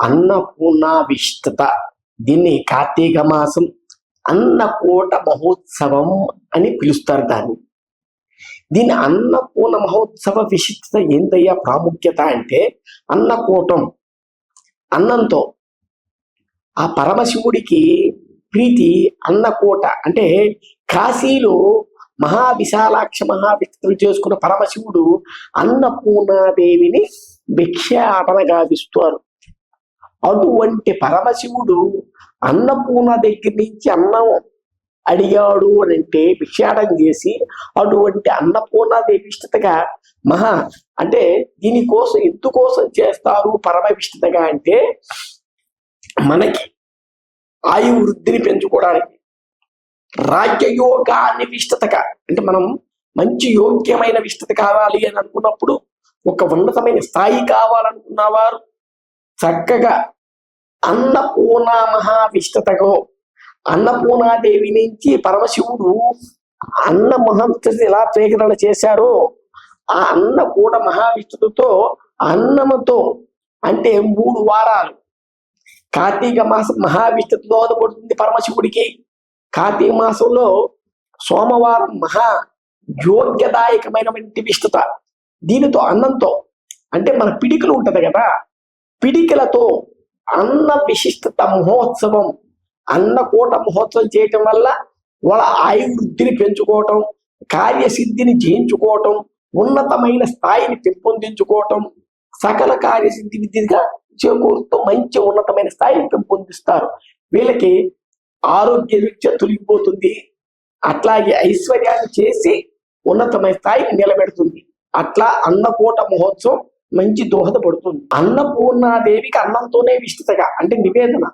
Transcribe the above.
అన్నపూర్ణ విశిష్టత దీన్ని కార్తీక మాసం అన్నకోట మహోత్సవం అని పిలుస్తారు దాన్ని. దీని అన్నపూర్ణ మహోత్సవ విశిష్టత ఏంటయ్యా? ప్రాముఖ్యత అంటే అన్నకూటం. అన్నంతో ఆ పరమశివుడికి ప్రీతి అన్నకోట. అంటే కాశీలో మహా విశాలాక్ష చేసుకున్న పరమశివుడు అన్నపూర్ణాదేవిని భిక్షాటన గావిస్తారు. అటువంటి పరమశివుడు అన్నపూర్ణ దగ్గర నుంచి అన్నం అడిగాడు అని అంటే విషాడం చేసి అటువంటి అన్నపూర్ణాదేవి ఇష్టతగా మహా అంటే దీనికోసం ఎందుకోసం చేస్తారు పరమవిష్టతగా అంటే మనకి ఆయు వృద్ధిని పెంచుకోవడానికి. రాజ్యయోగాన్ని విష్టతగా అంటే మనం మంచి యోగ్యమైన విష్టత కావాలి అని అనుకున్నప్పుడు ఒక ఉన్నతమైన స్థాయి కావాలనుకున్న వారు చక్కగా అన్నపూర్ణ మహావిష్టతగా అన్నపూర్ణాదేవి నుంచి పరమశివుడు అన్న మహంతని ఎలా స్వీకరణ చేశారో ఆ అన్న కూడా మహావిష్ణుతో అన్నముతో అంటే మూడు వారాలు. కార్తీక మాసం మహావిష్ణుతో దోహదపడుతుంది పరమశివుడికి. కార్తీక మాసంలో సోమవారం మహా యోగ్యదాయకమైనటువంటి విష్ణుత. దీనితో అన్నంతో అంటే మన పిడికలు ఉంటది కదా పిడికలతో అన్న విశిష్టత మహోత్సవం అన్నకూట మహోత్సవం చేయటం వల్ల వాళ్ళ ఆయువృద్ధిని పెంచుకోవటం కార్యసిద్ధిని జయించుకోవటం ఉన్నతమైన స్థాయిని పెంపొందించుకోవటం సకల కార్యసిద్ధి విద్యగా చేకూరుతూ మంచి ఉన్నతమైన స్థాయిని పెంపొందిస్తారు. వీళ్ళకి ఆరోగ్య రీత్యా తొలగిపోతుంది. అట్లాగే ఐశ్వర్యాన్ని చేసి ఉన్నతమైన స్థాయిని నిలబెడుతుంది. అట్లా అన్నకూట మహోత్సవం మంచి దోహదపడుతుంది. అన్నపూర్ణాదేవికి అన్నంతోనే విష్టితగా అంటే నివేదన.